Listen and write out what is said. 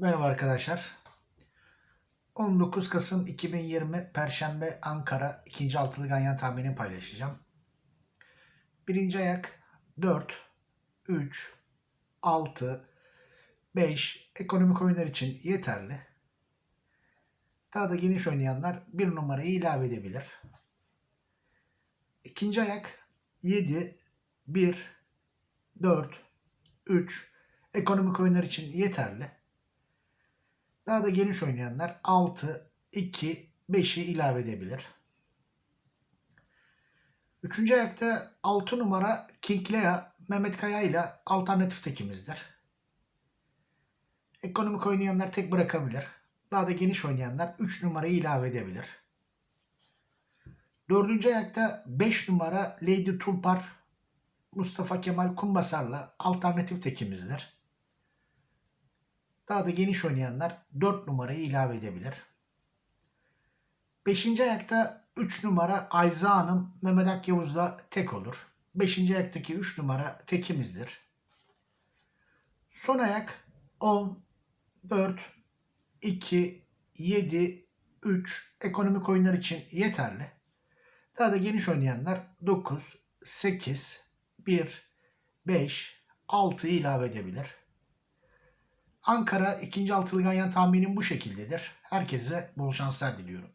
Merhaba arkadaşlar. 19 Kasım 2020 Perşembe Ankara ikinci altılı ganyan tahminini paylaşacağım. Birinci ayak 4, 3, 6, 5 ekonomik oyunlar için yeterli. Daha da geniş oynayanlar bir numarayı ilave edebilir. İkinci ayak 7, 1, 4, 3 ekonomik oyunlar için yeterli. Daha da geniş oynayanlar 6, 2, 5'i ilave edebilir. Üçüncü ayakta 6 numara King Lea Mehmet Kaya ile alternatif tekimizdir. Ekonomik oynayanlar tek bırakabilir. Daha da geniş oynayanlar 3 numarayı ilave edebilir. Dördüncü ayakta 5 numara Lady Tulpar Mustafa Kemal Kumbasar'la alternatif tekimizdir. Daha da geniş oynayanlar 4 numarayı ilave edebilir. 5. ayakta 3 numara Ayza Hanım Mehmet Akyavuz'la tek olur. 5. ayaktaki 3 numara tekimizdir. Son ayak 10, 4, 2, 7, 3 ekonomik oyunlar için yeterli. Daha da geniş oynayanlar 9, 8, 1, 5, 6'yı ilave edebilir. Ankara ikinci altılı ganyan tahminim bu şekildedir. Herkese bol şanslar diliyorum.